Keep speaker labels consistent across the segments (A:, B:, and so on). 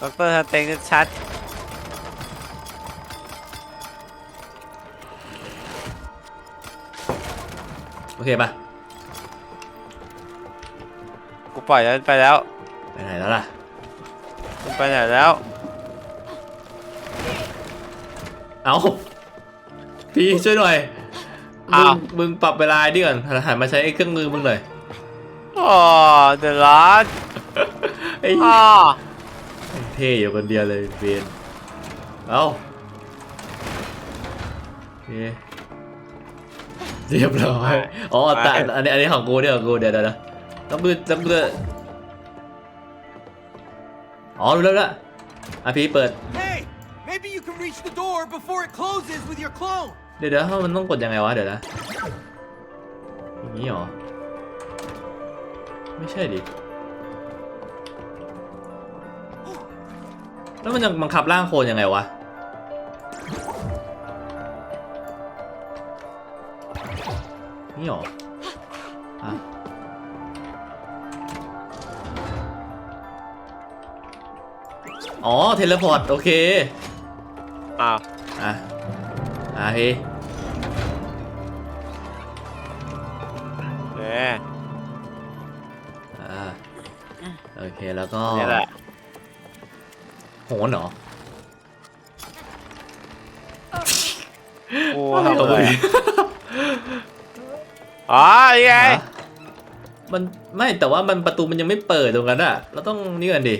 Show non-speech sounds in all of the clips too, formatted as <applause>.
A: ด็อกเตอร์สเต็งชัด
B: โอเคปะ
A: กูปล่อยแล้วไปแล้ว
B: ไปไหนแล้วล่ะ
A: มันไปไหนแล้ว
B: เอาพี่ช่วยหน่อยมึ
A: อ้างว
B: มึงปรับเวลาดิก่อนหันมาใช้ไอ้เครื่องมือมึงหน่อย
A: อ๋อเดอะลัส
B: ไอ้
A: อ๋อ
B: เท่อยู่คนเดียวเลยเวียนเอาโอเคเรียบร้อยอ๋อแต่อันนี้อันนี้ของกูเดี๋ยวของกูเดี๋ยวเดี๋ยวเดี๋ยวต้องมือต้องมืออ๋อรู้แล้วละอะพี่เปิด
C: Hey, maybe you can reach the door before it closes with your clone.
B: เดี๋ยวเดี๋ยวมันต้องกดยังไงวะเดี๋ยวนะอย่างนี้เหรอ ไม่ใช่ดิ แล้วมันจะบังคับร่างโคลนยังไงวะ นี่เหรออะอ๋อ เทเลพอร์ต โอเค
A: อ้าว
B: อะ อะพี่
A: เอ๊ะ
B: อ่าโอเค แล้วก็
A: นี่แหละ
B: โห นเหรอ
A: กู
B: อะไร
A: ทำ
B: ของ
A: อะไร
B: มึง
A: อ๋อนี่ไง
B: ฮะมันไม่แต่ว่ามันประตูมันยังไม่เปิดตรงนั้นอะเราต้องนี่กันดิ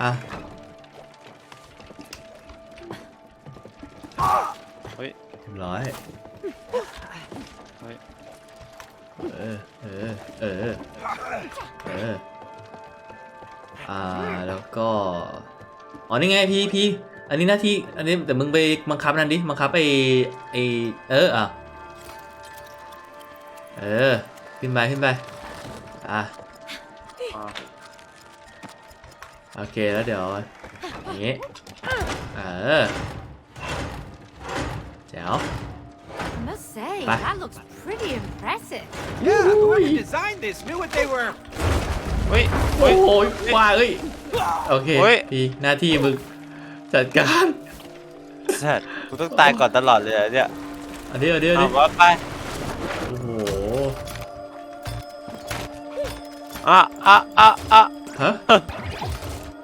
B: อะ
A: เฮ้ย
B: เรียบร้อย
A: เฮ้ย
B: เออ เออ เออ เออ อ่าแล้วก็ อ๋อนี่ไงพี่พี่อันนี้หน้าที่อันนี้แต่มึงไปบังคับนั่นดิบังคับไอ้ไอ้เอออะเออขึ้นไปขึ้นไปอะ
A: อ๋อ
B: โอเคแล้วเดี๋ยวอย่างงี้เออแจ๋ว
D: I must say,
B: Bye.
D: that looks pretty impressive.
C: Yeah, whoever designed this knew what they were.
A: เฮ้ย
B: โอ้โว่าเอ้ยโอเคพี่หน้าที่มึงจัดการ
A: สัตกูต้องตายก่อนตลอดเลยเหเนี่ย
B: อันนี้อันนี้อันนี้
A: ว่าไป
B: โอ้โห
A: อะอะอะอะ
B: ฮะ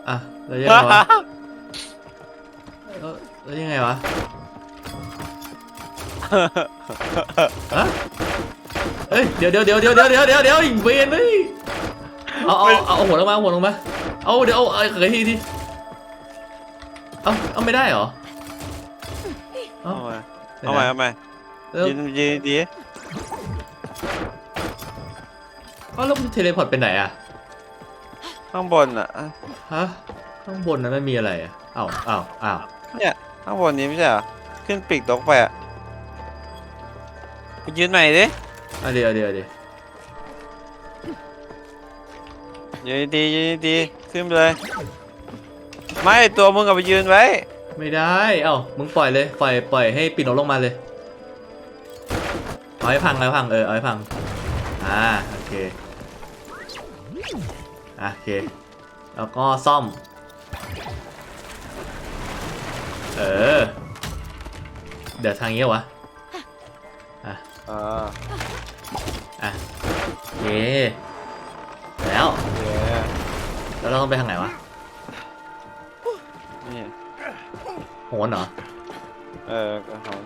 B: อะแล้วยังไงวะแล้วแล้วยังไงวะฮะเฮ้ยเดี๋ยวเดี๋ยวเดี๋ยวเดี๋ยวเดี๋ยวเดี๋ยวเดี๋ยวอีกเวนเลย เอาเอาเอาเอาหัวลงมาเอาหัวลงมาเอาเดี๋ยวเอาเอาเอาทีทีเอาเอาไม่ได้เหรอเอา
A: เอาใหม่เอาใหม่เอาใหม่
B: แล้ว
A: ยืนยืนดี
B: เอาแล้วเทเลพอร์ตไปไหนอะ
A: ข้างบนอะ
B: ฮะข้างบนนั้นไม่มีอะไรอะอ้าวอ้าวอ้าว
A: เนี่ยข้างบนนี้ไม่ใช่เหรอขึ้นปีกตกไปอะไปยืนใหม่ดิ
B: เอาเดี๋ยวเดี๋ยวเดี๋ยว
A: ยืนดียืนดีขึ้นไปเลย ไม่ตัวมึงกับไปยืนไว้
B: ไม่ได้ เอ้า มึงปล่อยเลย ปล่อย ปล่อยให้ปีนออกลงมาเลยเอาให้พังเอาให้พัง เออเอาให้พัง อ่า โอเค อะโอเค แล้วก็ซ่อม เออ เดี๋ยวทางนี้เหรอวะ อะ
A: อ่า
B: อะโอเคแล้ว
A: เย้
B: แล้วเราต้องไปทางไหนวะ
A: นี่
B: โหนเหรอ
A: เออก็หอม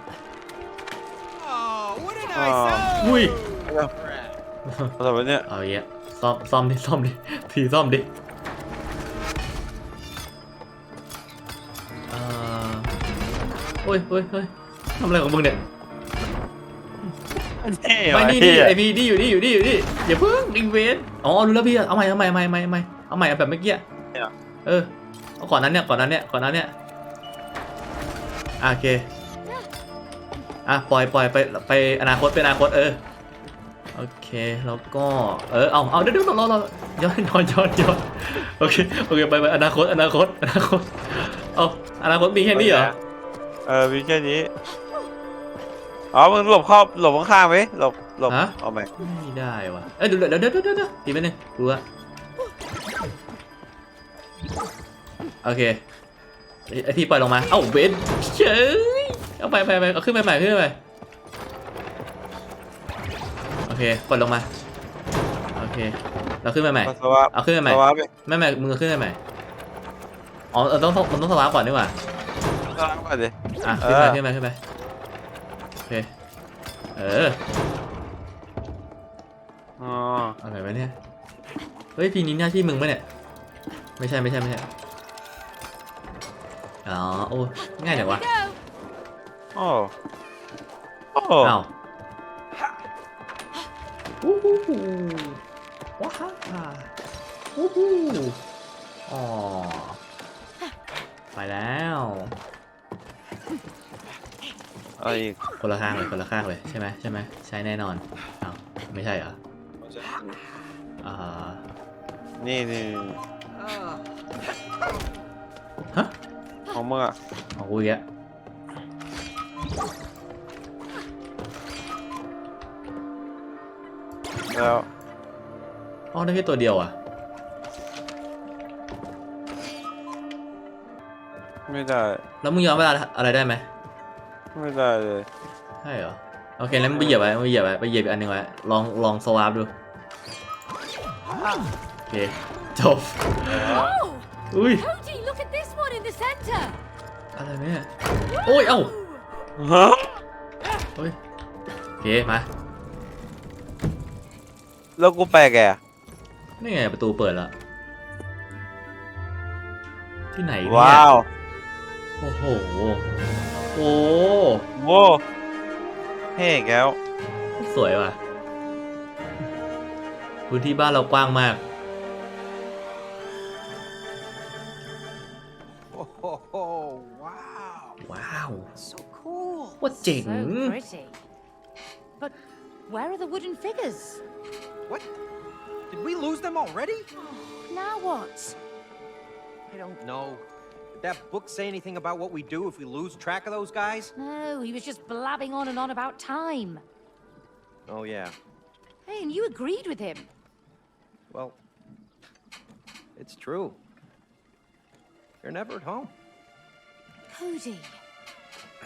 C: Oh, what a
A: Oh.
C: nice
B: Ui.
C: Crap.
A: อะไรวะเนี่ย
B: เอาอย่างเงี้ยซ่อมซ่อมดิซ่อมดิทีซ่อมดิเอ่อโอ้ยโอ้ยโอ้ยทำอะไรของมึงเนี่ยไม่นี่นี่ไอพี่นี่อยู่นี่อยู่นี่อยู่นี่อย่าเพิ่งอินเวนอ๋อรู้แล้วพี่เอาใหม่เอาใหม่เอาใหม่เอาใหม่ เอาใหม่เอาใหม่เอาแบบเมื่อกี้เออเอาก่อนนั้นเนี่ยก่อนนั้นเนี่ยก่อนนั้นเนี่ยอะโอเคอะปล่อยปล่อยไปไปอนาคตไปอนาคตเออโอเคแล้วก็เออเอาเอาเดี๋ยวเดี๋ยวรอรอรอย้อนย้อนย้อนย้อนโอเคโอเคไปไปอนาคตอนาคตอนาคตเอาอนาคตมีแค่นี้เหรอ
A: เออมีแค่นี้อ๋อมึงหลบเข้าหลบข้างๆไหมหลบหลบ
B: ฮะ
A: เอาไหม
B: ไม่ได้ว่ะเอ้ยเดี๋ยวเดี๋ยวเดี๋ยวเดี๋ยวเดี๋ยวตีไปหนึ่งดูว่า โอเคไอ้ไอที่ปล่อยลงมา เอ้าเบนเฉยเอาไปไปไปเอาขึ้นไปใหม่ขึ้นไปใหม่โอเคปล่อยลงมา โอเค เราขึ้นไปใหม่
A: ปัสสาวะ
B: เอาขึ้นไปใหม่
A: ปัสสาวะไป
B: ไม่ไม่มึงเอาขึ้นไปใหม่ อ๋อเออต้องต้องมันต้องสวาร์ปก่อนดีกว่า
A: ปัสสาวะก่อนดิ
B: อะ ขึ้นไป
A: เออ
B: ขึ้นไปขึ้นไปโอเค เออ
A: อ๋อ
B: อะไรวะเนี่ย เฮ้ย พีนี้หน้าที่มึงปะเนี่ย ไม่ใช่ไม่ใช่ไม่ใช่ อ๋อ โอ้ ง่ายจังวะ
D: Go.
A: โอ้โอ้
B: อ้าววู้ฮู้ฮู้ว้าฮ่าฮ่าวู้ฮู้อ๋อ ไปแล้ว
A: เอาอีก
B: คนละข้างเลยคนละข้างเลยใช่ไหมใช่ไหมใช่แน่นอนอ้าวไม่ใช่เหรออ่า
A: นี่นี่ ของมึงอะ
B: ของกูอีกแล้ว
A: แล้ว
B: อ๋อได้แค่ตัวเดียวอะ
A: ไม่ได้
B: แล้วมึงย้อนเวลาอะไรได้ไหม
A: ไม่ได้เลย
B: ใช่เหรอ โอเคแล้วมึงไปเหยียบไว้มึงไปเหยียบไว้ไปเหยียบอีกอันหนึ่งไว้ ลองลองสวาปดู โอเค จบ
D: Oh,
B: อุ้ย อะไรเนี่ยโอ้ย เอ้า
A: ฮะ
B: เฮ้ยโอเคมา
A: แล้วกูไปแกอะ
B: นี่ไงประตูเปิดแล้ว ที่ไหนเนี่ย
A: ว้าว
B: โอ้โห โอ้
A: โว้เฮ้แก้ว
B: สวยว่ะ พื้นที่บ้านเรากว้างมาก ว่าเจ๋ง
D: So pretty. But where are the wooden figures?
C: What? Did we lose them already?
D: Now what?
C: I don't know. Did that book say anything about what we do if we lose track of those guys?
D: No, he was just blabbing on and on about time.
C: Oh, yeah.
D: Hey, and you agreed with him.
C: Well, it's true. You're never at home.
D: Cody,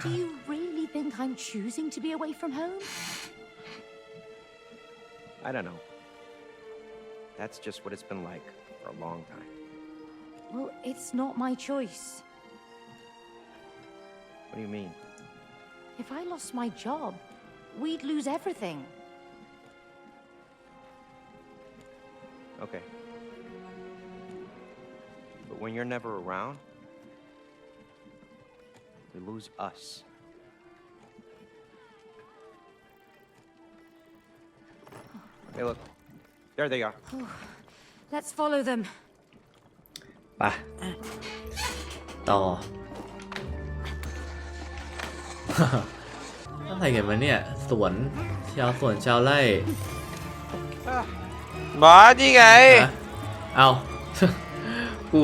D: do you really think I'm choosing to be away from home?
C: I don't know. That's just what it's been like for a long time.
D: Well, it's not my choice.
C: What do you mean?
D: If I lost my job, we'd lose everything.
C: Okay. But when you're never around, we lose us. Hey, look. There they are.
D: Let's follow them.
B: ไปต่อ อะไรกันวะเนี่ย สวนชาวสวนชาวไร่
A: บอสนี่ไง
B: ฮะเอา กู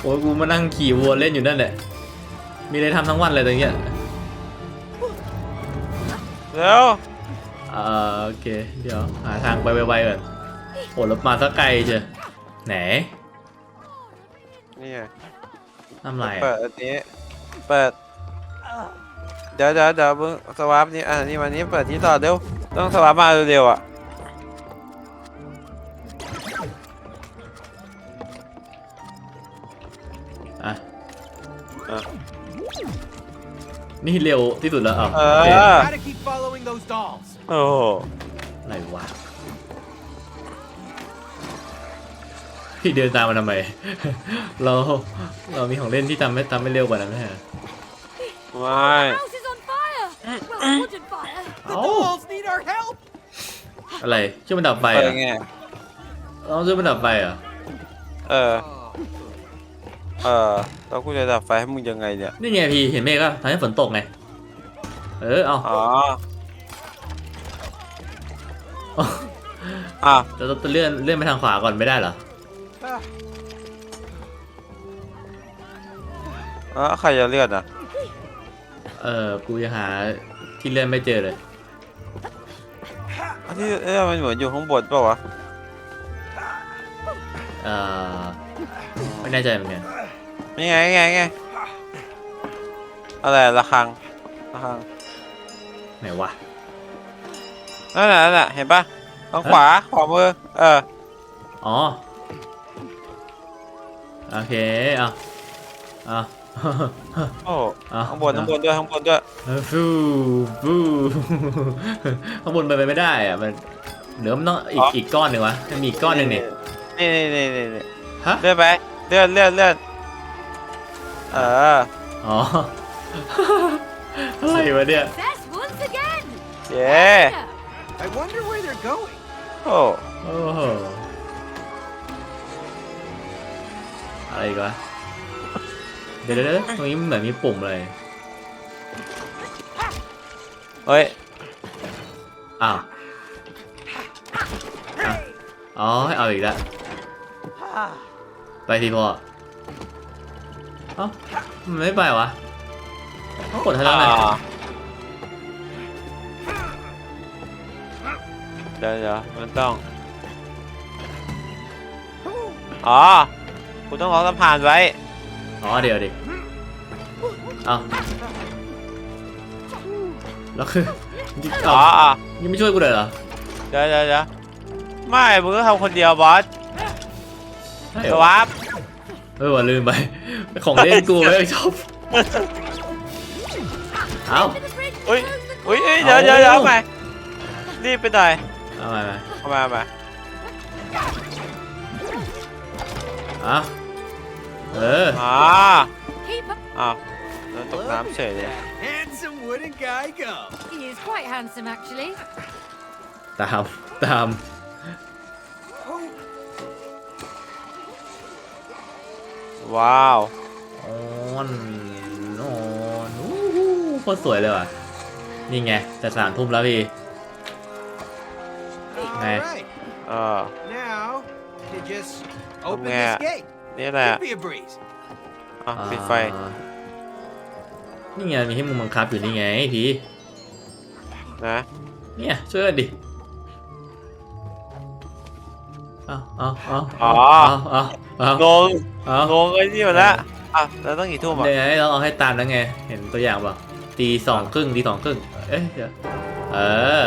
B: โอ้ยกูมานั่งขี่วัวเล่นอยู่นั่นแหละ มีอะไรทำทั้งวันเลยตรงเนี้ย
A: แล้ว
B: เอ่อโอเค เดี๋ยวหาทางไปไวๆก่อนโอ้รถมาสักไกลเจอไหน
A: นี่ไง
B: ทำไร
A: เปิ
B: อะ
A: ดอันนี้เปิดเดี๋ยวเดี๋ยวเดี๋ยวมึงสวาปนี่อะนี่มานี่เปิดที่ต่อเร็วต้องสวาปมาเร็วๆอะ
B: นี่เร็วที่สุดแล้วอะ
A: เอ
B: โอเค
A: อ
C: Gotta keep following those dolls.
A: โอ้โห
B: อะไรวะพี่เดินตามมาทำไม เราเรามีของเล่นที่ทำให้ทำให้เร็วกว่านั้นไหมฮะ
A: ไม่
D: The house is on fire! well, wooden fire.
C: The
B: Oh.
C: dolls need our help.
B: อะไรช่วยมันดับไฟ
A: เปิด
B: อะ
A: ไง
B: เราต้องช่วยมันดับไฟอะ
A: เออ เออแล้วกูจะดับไฟให้มึงยังไงเนี่ย
B: นี่ไงพี่เห็นเมฆก็ทำให้ฝนตกไง เออเอา
A: อ๋ออะ
B: จะจะเลื่อนเลื่อนไปทางขวาก่อนไม่ได้เหรอ
C: Ah,
A: อ๋อใครจะเลือดอะ
B: เออกูยังหาที่เลื่อนไม่เจอเลย
A: อันที่เอ๊ะมันเหมือนอยู่ข้างบนเปล่าวะ
B: เอ่อไม่แน่ใจเหมือนกัน
A: นี่ไงไงไงอะไรระฆังระฆัง
B: ไหนวะ
A: นั่นน่ะนั่นน่ะเห็นปะทางขวาขวามือเออ
B: อ๋อโอเคเอาเอา
A: โอ้
B: เอา
A: ข้างบนข้างบนด้วยข้างบนด้วย
B: เออฟูฟูข้างบนไปนไปไม่ได้อะมันเดี๋ยวมันต้องอีกอีกก้อนหนึ่งวะมันมีอีกก้อนหนึ่งนี่
A: นี่นี่นี่นี่นี่
B: ฮะ
A: เลื่อนไปเลื่อนเลื่อนเลื่อน เออ
B: อ๋อ อะไรวะเนี่ย
D: Success once again.
A: เย้
C: I wonder where they're going.
A: โอ้
B: โอ้โหอะไรอีกวะเดี๋ยวเดี๋ยวเดี๋ยวตรงนี้มันเหมือนมีปุ่มเลย
A: เฮ้ย
B: อ้าวอะอ๋อให้เอาอีกแล้ว ไปทีพอ เอ้ามันไม่ไปวะต้องกดให้แล้วไง
A: อ่าเดี๋ยวเดี๋ยวมันต้อง อ๋อคุณต้องรอสะพานไว้
B: อ๋อเดี๋ยวดิเอาแล้วคือเอา
A: อ๋ออ๋อ
B: ยังไม่ช่วยกูเลยเหรอ
A: เดี๋ยวเดี๋ยวเดี๋ยวไม่มึงก็ทำคนเดียวบอส
B: ใช่เห
A: ส
B: รอ
A: วับ
B: เออว่าลืมไป ของเล่นกูไม่ชอบเอา
D: To the bridge.
A: อุ้ย
D: Close the
A: อุ้ย
D: door.
A: เอ้ยเดี๋ยวเดี๋ยวเดี๋ยวเอาไปรีบไปหน่อย
B: เอาไปไป
A: เอามาเอามา
B: เอาเออ
A: อ๋อ
D: Keep up.
A: อ้าวโดนตกน้ำเฉยเลย
C: Handsome wooden guy go.
D: He is quite handsome, actually.
B: ตามตาม
A: ว้าว
B: ออนออนอู้หูโคตรสวยเลยว่ะ นี่ไงจะสามทุ่มแล้วพี่
C: All
B: Hey.
C: right.
A: เออ
C: Now you just open
A: Yeah.
C: this gate.
A: นี่แหละ
C: Could be a breeze.
A: อะปิดไฟ
B: อ่านี่ไงมีให้มึงบังคับอยู่นี่ไงพี่
A: นะ
B: เนี่ยช่วยกันดิ เอาเอาเอา
A: อ๋อ
B: เอาเอา เอา
A: งง
B: เอา
A: งงไอ้นี่มาแล้วอะแล้วต้องกี่ทุ่มอะ
B: เดี๋ยวให้เราเอาให้ตามแล้วไง เห็นตัวอย่างเปล่าตีสองครึ่งตีสองครึ่งเอ๊ะเดี๋ยวเออ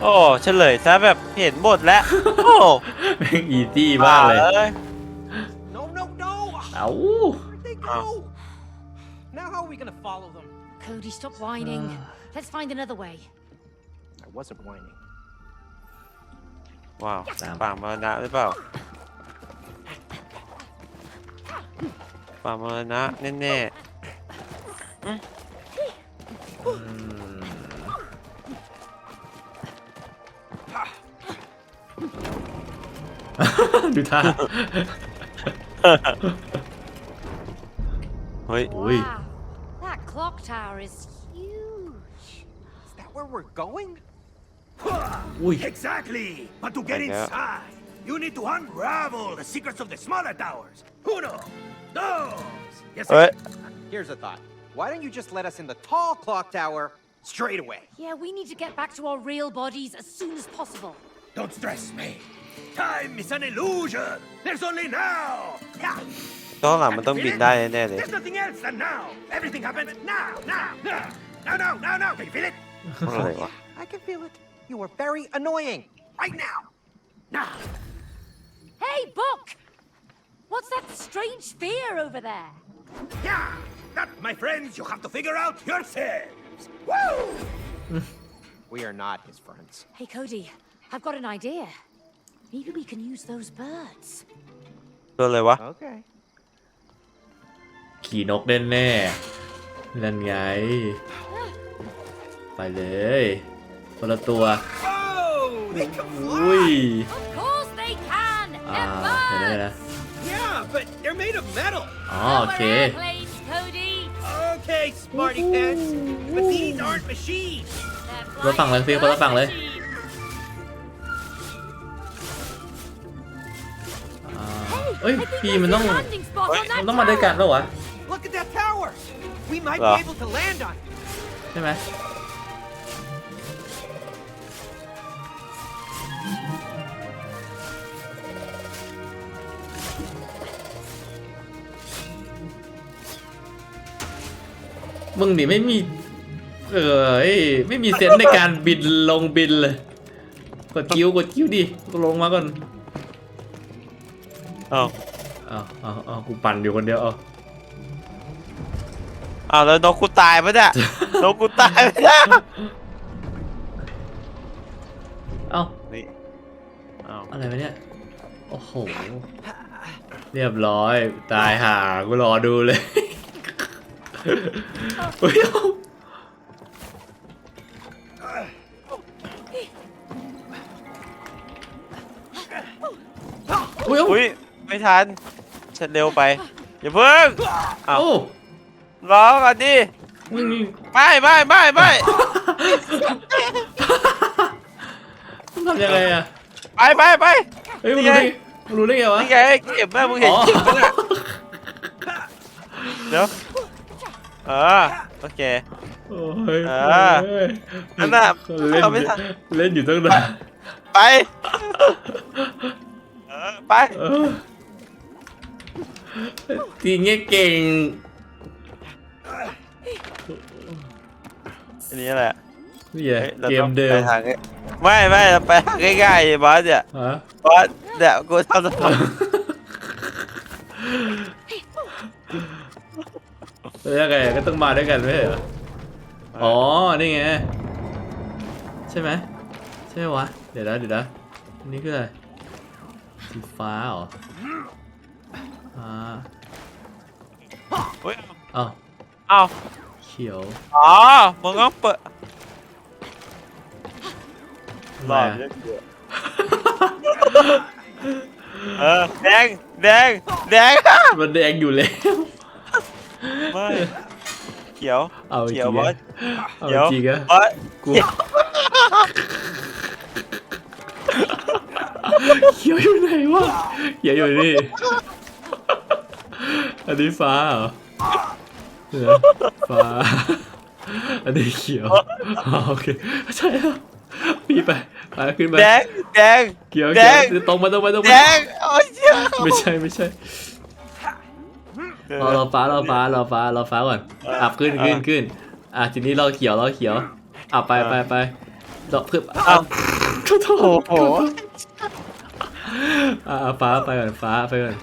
A: โอ้เฉลยซะแบบเห็นหมดแล้วโอ้
B: แม่งอีจี้มากเลย
A: บ้
C: No, no, no.
B: เอ้า
C: Where'd they go? Now how are we gonna follow them?
D: Cody, stop whining. Let's find another way.
C: I wasn't whining.
A: ว้าว
B: ตาม
A: ป่ามรณะหรือเปล่า ป่ามรณะแน่
B: อืม ดูท่า
A: ๆเฮ้ย <laughs>
B: อุ้ย
D: Wow. That clock tower is huge.
C: Is that where we're going?
B: อุ้ย
E: Exactly! But to get
A: Yeah.
E: inside, you need to unravel the secrets of the smaller towers. Uno, dos, yes,
A: เฮ้ย
C: Here's a thought. Why don't you just let us in the tall clock tower straight away?
D: Yeah, we need to get back to our real bodies as soon as possible.
E: Don't stress me. Time is an illusion. There's only now. Yeah.
A: ตอนหลังมันต้องบินได้แน่ๆเลย
E: There's nothing else than now. Everything happens now, now, now, now, now, now, now. Can you feel it?
A: อะไรวะ
C: I can feel it. You are very annoying.
E: Right now. Now.
D: Hey, Book! What's that strange sphere over there?
E: Yeah. That, my friends, you have to figure out yourselves. Woo! <laughs>
C: We are not his friends.
D: Hey, Cody, I've got an idea. Maybe we can use those birds.
A: โดนเลยวะ
C: Okay.
B: ขี่นกแน่แน่ๆนั่นไง ไปเลยคนละตัว
C: Oh, they can
B: อุ้ย
D: Of course they can!
B: อ่า
D: They're
B: เห็นได้
D: birds!
B: นะ
C: Yeah, but they're made of metal.
B: อ๋อ
D: Our
B: โอเค
D: airplanes, Cody!
C: Okay, smarty pants. But these aren't machines.
D: They're
B: คนละฝั่งเลยฟิลคนละฝั่งเลย
D: machines.
B: อ่า
D: Hey,
B: เอ้ย
D: I think
B: พี่
D: there's
B: มัน
D: a
B: ต้อง
D: landing spot on
B: มัน
D: that
B: ต้องมาด้วยกัน
D: tower.
B: แล้ววะ
C: Look at that tower. We might
A: Ah.
C: be able to land on it.
B: ใช่ไหม มึงนี่ไม่มีเออเอ้ยไม่มีเซนส์ในการบินลงบินเลยกดกิ้วกดกิ้วดิกูลงมาก่อน
A: เอ้า
B: เอาเอาเอากูปั่นอยู่คนเดียวเอา
A: อ้าวแล้วนกกูตายปะเนี่ย นกกูตายปะเนี่ย
B: เอา
A: นี่เอ้า
B: อะไรวะเนี่ยโอ้โหเรียบร้อยตายห่ากูรอดูเลย เฮ้ยเอาอุ้ยเอา
A: อุ้ยไม่ทันฉันเร็วไปอย่าเพิ่งเอ้า
B: โอ้
A: รอก่อนดิ
B: มึงนี่
A: ไม่ไม่ไม่ไม่
B: มึงทำยังไงอะ
A: ไปไปไป
B: เฮ้ยมึงรู้ได้มึงรู้ได้ไงวะ
A: นี่ไงเก็บแม่มึงเห็นเก็บปะเนี่ยเดี๋ยว เออโอเค
B: โอ้ย
A: เออ
B: โอ้ย
A: นั่นน่ะ
B: เล่น
A: เอาไม่ทัน
B: เล่นอยู่ตั้งนาน
A: ไป เออไป
B: เออทีเงี้ยเก่ง
A: อันนี้แหละ
B: นี่ไง
A: ฮ้ยรา
B: เกม
A: ต้อง
B: เดิ
A: ไป
B: ม
A: ทางนี้ไม่ไม่เราไปทางง่ายๆบอสเนี่ย
B: ฮะ
A: บอสเนี่ยกูทำสมอง
B: แล้วยังไงก็ต้องมาด้วยกันไม่ใช่เหรอ อ๋อ นี่ไง ใช่ไหมใช่ไหมวะ เดี๋ยวนะเดี๋ยวนะอันนี้คืออะไร สีฟ้าเหรออ่า
A: เฮ้ย
B: เอ้า
A: เอ้า
B: เขียว
A: อ๋อมึงต้องเปิด
B: ทำ
A: ห
B: ไม
A: ลอด
B: อะ
A: เยอะเออแดงแดงแดง
B: มันแดงอยู่แล้ว
A: ไม่เขียว
B: เอาจริ
A: เขียว
B: ง
A: บอ
B: อะ
A: ส
B: เอา
A: เขียว
B: จริงอะ
A: บอส
B: กูเขียวอยู่ไหนวะเขียวอยู่นี่อันนี้ฟ้าเหรอเดี๋ยวนะฟ้าอันนี้เขียวอ๋อโอเคใช่แล้วพี่ไปไปขึ้นไป
A: แดงแดง
B: เขียว
A: แด
B: เขียว
A: ง
B: ตรงมาตรงมาตรง
A: แด
B: มาง
A: โอ้ยเชี่ย
B: ไม่ใช่ไม่ใช่ รอรอฟ้ารอฟ้ารอฟ้ารอฟ้าก่อนอะขึ้นขึ้นขึ้นอะทีนี้เราเขียวเราเขียวอะไปไปไปเราเพิ่มอะโทษโทษ
A: โอ้โห
B: อะอะฟ้าไปก่อนฟ้าไปก่อน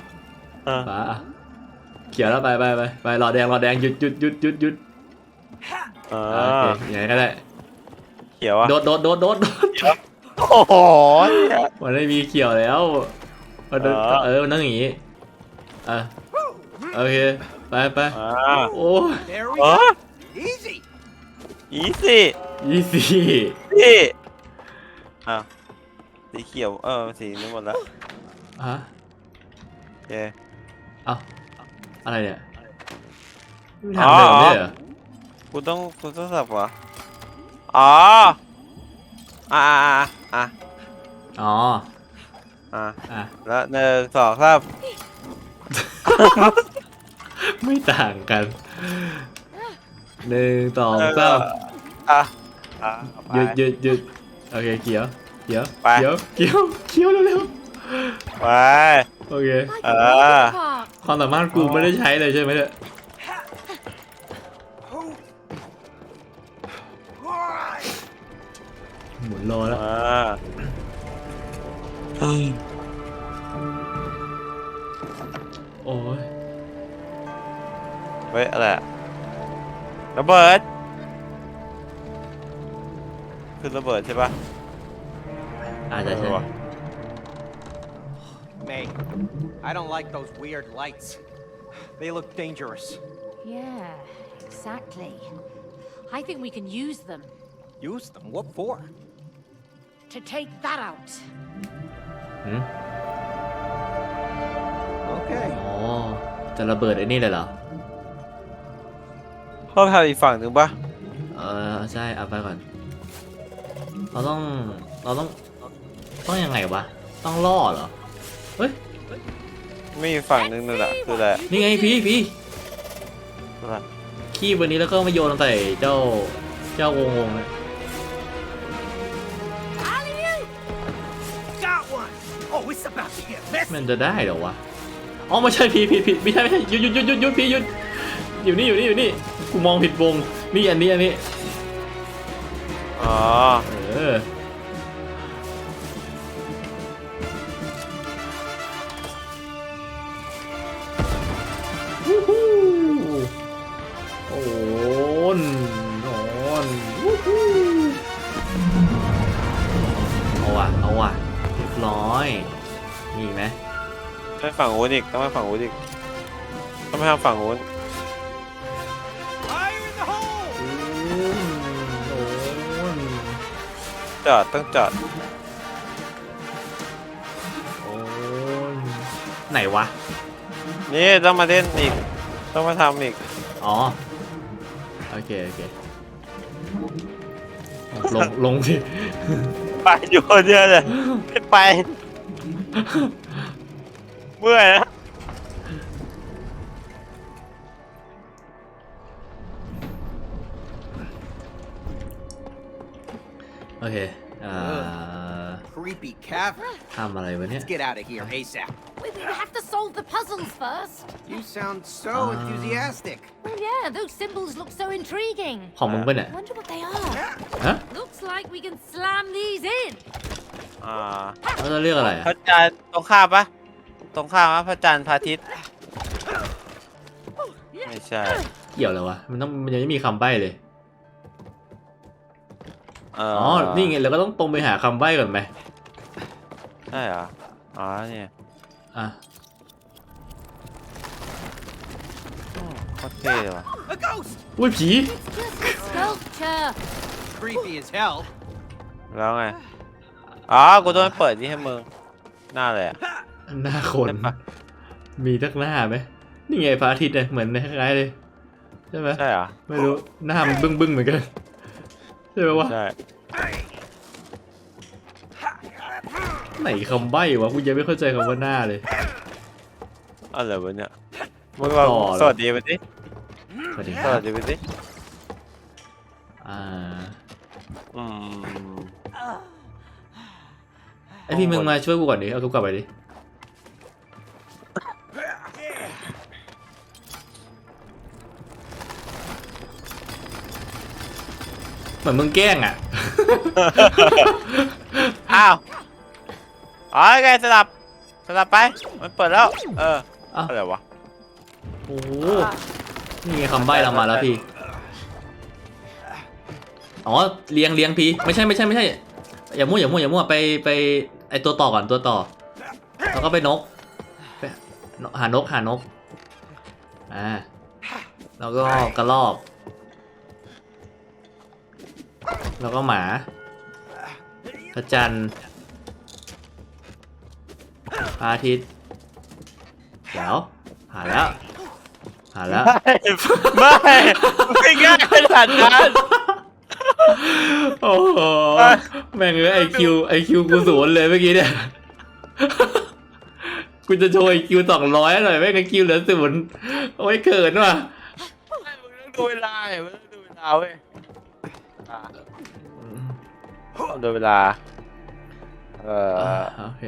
A: อะ
B: ฟ้าอะเขียวแล้วไปไปไปไปรอแดงรอแดงหยุดหยุดหยุดหยุดหยุด
A: อ่
B: อะโอาเคอย่างไรก็ได้
A: เขียวอะ
B: โดดโดดโดดโดดโดด
A: โอ้โห
B: มันไม่มีเขียวแล้วมันต้อง
A: อ๋อ
B: เออมันต้องอย่างงี้อะ โอเค ไปไป
A: อ่า
B: โอ้ย
C: There we
A: อ๋อ
C: go. Easy.
A: อีสี่
B: ยี่สิ
A: พี่อ้าวสีเขียว เออ สีนี้หมดแล้ว
B: ฮะ
A: โอเค
B: เอ้าอะไรเนี่ยทางเดิมไม่ใช่เหรอ
A: กูต้องกูต้องสับเหรออ๋ออ่าอ่าอ่า
B: อ๋อ
A: อ่า
B: อะ
A: แล้วหนึ่งสองสาม
B: ไม่ต่างกันหนึ่งสอง
A: แล้ว
B: สา
A: ก็
B: ม
A: อะอะไป
B: หยุดหยุดหยุดโอเคเขียวเขียว
A: ไป
B: เขียวเขียวเขียวเร็ว
A: ไป
B: ๆโอเค
D: Like
A: Ah.
D: a water park.
B: ความสามารถกูไม่ได้ใช้เลยใช่ไหมเนี่ย
E: Alright.
B: หมุนรอแล้ว
A: อ่า
B: โอ้ย
A: เฮ้ยอะไรอะระเบิดคือระเบิดใช่ปะ
B: อาจจะใช่
A: เออว่ะ
C: May, I don't like those weird lights. They look dangerous.
D: Yeah, exactly. I think we can use them
C: Use them. What for?
D: to take that out.
B: หืม
C: Okay.
B: อ๋อจะระเบิดไอ้นี่เลยเหรอ
A: เข้าทางอีกฝั่งหนึ่งปะ
B: เออใช่เอาไปก่อน เราต้องเราต้องต้องยังไงวะ ต้องล่อเหรอ เฮ้ย
A: ไม่มีฝั่งหนึ่งนั่นแหละคืออะไร
B: นี่ไงพี่พี่
A: อะไร
B: ขี้วันนี้แล้วก็มาโยนลงใส่เจ้าเจ้าวงวงเนี่ย
E: Got one. Oh, it's about to get messy.
B: มันจะได้เหรอวะ อ๋อไม่ใช่พี่พี่พี่ไม่ใช่ไม่ใช่หยุดหยุดหยุดหยุดหยุดพี่หยุด อยู่นี่อยู่นี่อยู่นี่กูมองผิดวงนี่อันนี้อันนี้
A: อ๋อ
B: เออวู้ฮู้โอนโอนวู้ฮู้เอาว่ะเอาว่ะเรียบร้อยมีไหม
A: ไปฝั่งโน้นอีกต้องไปฝั่งโน้นอีกต้องไปทางฝั่งโน้น จอดต้องจอด
B: โอนไหนวะ
A: นี่ต้องมาเล่นอีก ต้องมาทำอีก
B: อ๋อ โอเค โอเค ลง ลงสิ
A: ไปอยู่คนเดียวเลยไม่ไป เมื่อยนะ
B: โอเคอ่า
C: Creepy cavern.
B: ทำอะไรวะเนี่ย
C: Let's get out of here ASAP.
D: We, we have to solve the puzzles first.
C: You sound so
B: Ah.
C: enthusiastic.
D: Well, yeah, those symbols look so intriguing.
B: ของมึงปะเนี่ย
D: Wonder what they are.
B: ฮะ
D: Looks like we can slam these in.
A: อ่า
B: เราจะเรียกอะไร
A: พ
B: อะ
A: ระจันทร์ตรงข้ามปะตรงข้ามปะพระจันทร์พระอาทิตย์ไม่ใช่
B: เกี่ยวอะไรวะ มันต้องมันยังไม่มีคำใบ้เลย
A: เออ
B: อ๋
A: อ๋
B: อ นี่ไงเราก็ต้องตรงไปหาคำใบ้ก่อนไหม
A: ใช่เหรอ อ๋อเนี่ย
B: อะ
A: โคตรเท่เลยว่ะ
C: A ghost!
B: อุ้ยผี
D: It's just a sculpture.
C: Creepy as hell.
A: แล้วไง อ๋อ กูต้องไปเปิดนี่ให้มึง หน้าเลยอะ
B: หน้าคน
A: ใช่ปะ
B: มีทักหน้าไหมนี่ไงพระอาทิตย์เนี่ยเหมือนคล้ายๆเลย ใช่ไหม
A: ใช่เหรอ
B: ไม่รู้ หน้ามันบึ้งบึ้งๆเหมือนกัน ใช่ไหมวะ
A: ใช่
B: ไหนคำใบ้วะกูยังไม่เข้าใจคำว่าหน้าเลย
A: อะไรวะเนี่ยมึงลอง
B: ต่อเลย
A: สวัสดีไปดิ
B: สวัสดีค
A: ส
B: รับ
A: วัสดีไปดิ
B: อ่า
A: อืม
B: ไอพี่มึงมาช่วยกูก่อนดิเอากูกลับไปดิ เหมือนมึงแกล้งอะ
A: อ้าวอ๋อไงสลับสลับไป มันเปิดแล้ว เออ
B: อ้าว
A: อะไรวะ
B: โอ้โหนี่ไงคำใบ้เรามาแล้วพี่ อ๋อเลี้ยงเลี้ยงพี่ ไม่ใช่ไม่ใช่ไม่ใช่ อย่ามั่วอย่ามั่วอย่ามั่วไปไปไอตัวต่อก่อนตัวต่อ แล้วก็ไปนกไปหานกหานก อ่า แล้วก็กระรอก แล้วก็หมาพระจันทร์พระอาทิตย์เดี๋ยวหาแล้วหาแล้ว
A: ไม่ไม่ง่ายขนาดนั้น
B: โอ้โหแม่งเอ้ยไอคิวไอคิวกูศูนย์เลยเมื่อกี้เนี่ยกูจะโชว์ไอคิวสองร้อยหน่อยแม่งไอคิวเหลือศูนย์โอ้ยเขินว่ะ
A: มึงต้องดูเวลาเว้ยต้องดูเวลาเว้ย อะต้องดูเวลา เอ่อ
B: โอเค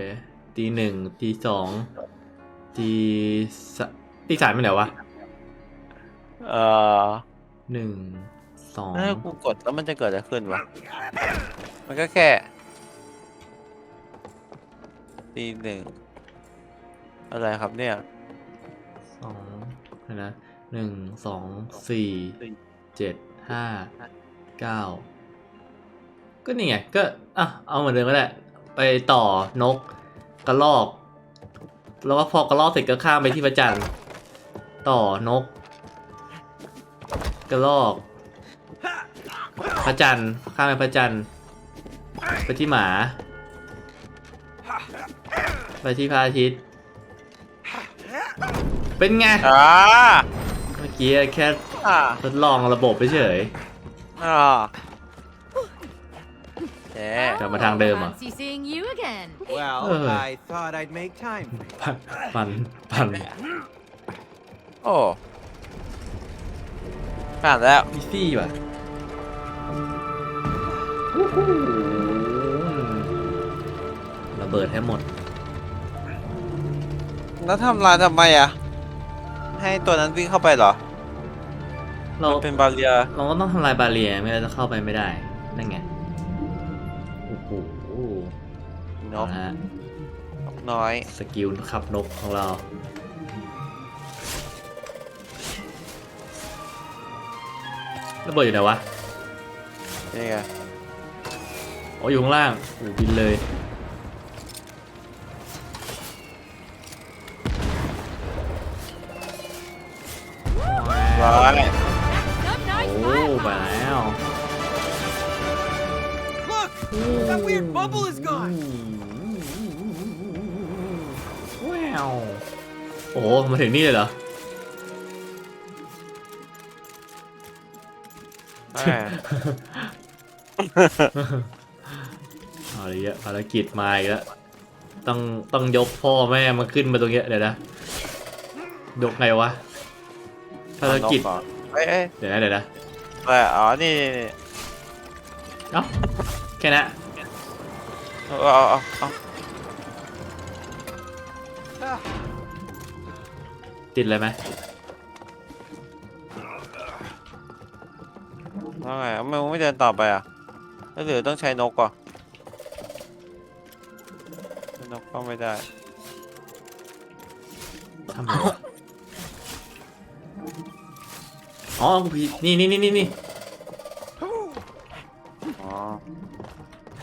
B: ตีหนึ่งตีสองตีสะตีสามเป็นไหนวะ
A: เอ่อ
B: หนึ่งสอง
A: ถ้ากูกดแล้วมันจะเกิดอะไรขึ้นวะ มันก็แค่ตีหนึ่งอะไรครับเนี่ย
B: สองเดี๋ยวนะหนึ่งสองสี่เจ็ดห้า เก้าก็นี่ไงก็อะเอาเหมือนเดิมก็ได้ไปต่อนกกระรอก แล้วก็พอกระรอกเสร็จก็ข้ามไปที่พระจันทร์ต่อนก กระรอกพระจันทร์ข้ามไปพระจันทร์ไปที่หมา ไปที่พระอาทิตย์ เป็นไง
A: อ่า
B: เมื่อกี้แค่
A: อ่า
B: ทดลองระบบไปเฉย
A: อ่าแหม
B: กลับมาทางเดิมอะ
D: Fancy seeing you again.
C: Well,
B: Uh.
C: I thought I'd make time for you.
B: ปันปัน
A: โอ้ผ่านแล้ว
B: อีซี่ว่ะระเบิดให้หมด
A: แล้วทำลายทำไมอะ ให้ตัวนั้นวิ่งเข้าไปเหรอ
B: เรา
A: มันเป็นบาเรีย
B: เราก็ต้องทำลายบาเรียไม่งั้นจะเข้าไปไม่ได้ นั่นไง โอ้โห
A: น
B: เอา
A: ก
B: ละฮะ
A: นกน้อย
B: สกิลขับนกของเราระเบิดอยู่ไหนวะ
A: นี่ไง
B: อ๋ออยู่ข้างล่างโอ้บินเลย
A: ร้อย
C: That weird bubble is gone!
B: ว้าว โอ้โหมาถึงนี่เลยเหรอ
A: แม่
B: เอาเลยอะภารกิจมาอีกแล้ว ต้องต้องยกพ่อแม่มาขึ้นมาตรงเนี้ยเดี๋ยวนะยกไงวะ ภารกิจ
A: นอนเอ้ยเอ้ย
B: เดี๋ยวนะเดี๋ยวนะ
A: เอ้ยอ๋อ นี่นี่นี่
B: เอ้าแค่นั้น
A: เอาเอาเอาเอา
B: ติดเลยไหม
A: แล้วไงทำไมมึงไม่เดินต่อไปอะแล้วหรือต้องใช้นกก่อนนกก็ไม่ได้
B: ทำไมวะอ๋อกูผิดนี่นี่นี่นี่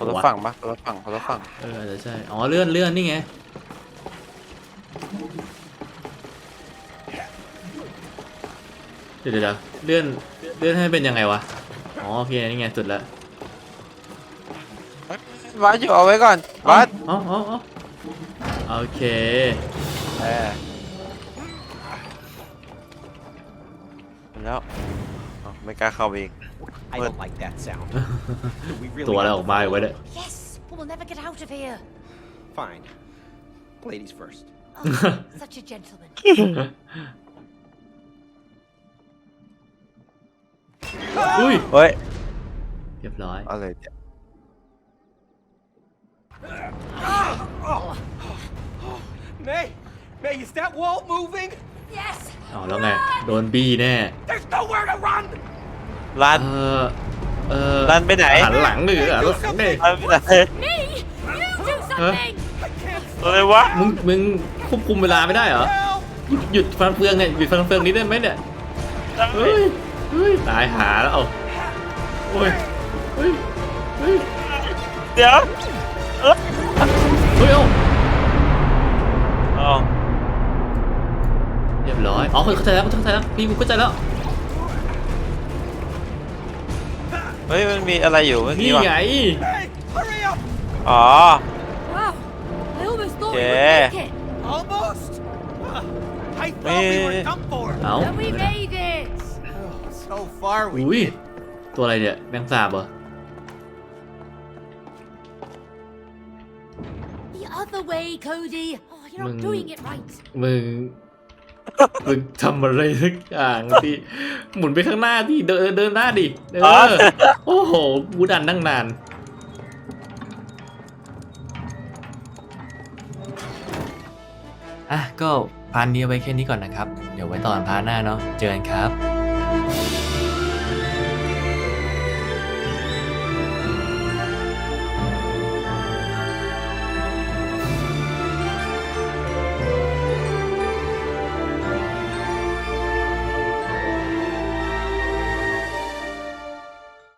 A: คนละฝั่งปะคนละฝั่งคนละฝั่ง
B: เอออาจจะใช่ อ๋อเลื่อนเลื่อนนี่ไงเดี๋ยวเดี๋ยวเดี๋ยวเลื่อนเลื่อนให้เป็นยังไงวะ อ๋อโอเคนี่ไงสุดแล้ว
A: วัดอยู่เอาไว้ก่อนวัด
B: อ๋ออ๋ออ๋อโอเค
A: เออแล้วอ๋อไม่กล้าเข้าไปอีก
C: I don't like that sound. <laughs> Do we really
B: ตัวอะไร
C: have
B: อ
C: to
B: อกมาอยู่
C: follow
B: วะเนี่ย
D: Yes, but we'll never get out of here.
C: Fine. Ladies first.
D: Oh, <laughs> such a gentleman.
B: อุ้ย
A: เฮ้ย
B: เรียบร้อย
A: อะไรเนี่ย
C: May! May, is that wall moving?
D: Yes.
B: เอาแล้วไง โดนบี้แน่
C: There's nowhere to run!
A: รัน
B: เออเออ
A: รันไปไหน
B: หันหลังดิหันหลังดิ
A: รันไปไหน
D: Me, you do something.
A: อะไรวะ
B: มึงมึงควบคุมเวลาไม่ได้เหรอ
C: Help!
B: หยุดหยุดฟันเฟืองเนี่ยหยุดฟันเฟืองนี้ได้ไหมเนี่ยเฮ้ยเฮ้ยตายหาแล้วเอาโอ้ยเฮ้ยเฮ้ย
A: เดี๋ยว
B: เฮ้ยเอ้า
A: อ๋อ
B: เรียบร้อยอ๋อเข้าใจแล้วเข้าใจแล้วพี่กูเข้าใจแล้ว
A: เฮ้ยมันมีอะไรอยู่เมื่อ
B: นี่
A: กี้วะ
B: ไง
C: Hey! Hurry up!
A: อ๋อ
D: Wow. I almost thought we
A: Yeah.
D: would make it.
C: Almost! Uh, I thought we were
A: Eh.
C: done for.
B: เอ้า
D: And we made it.
C: So far we
B: อุ้ย
C: did.
B: ตัวอะไรเนี่ยแมงสาบเหรอ
D: The other way, Cody. Oh, you're not
B: Mình-
D: doing it right.
B: มึง มึงทำอะไรสักอย่างที่หมุนไปข้างหน้าที่เดินเดินหน้าดิเอ
A: อ๋อ
B: อโอ้โหกูดันตั้งนาน อะก็พาร์ทนี้เอาไว้แค่นี้ก่อนนะครับ เดี๋ยวไว้ตอนพาร์ทหน้าเนาะเจอกันครับ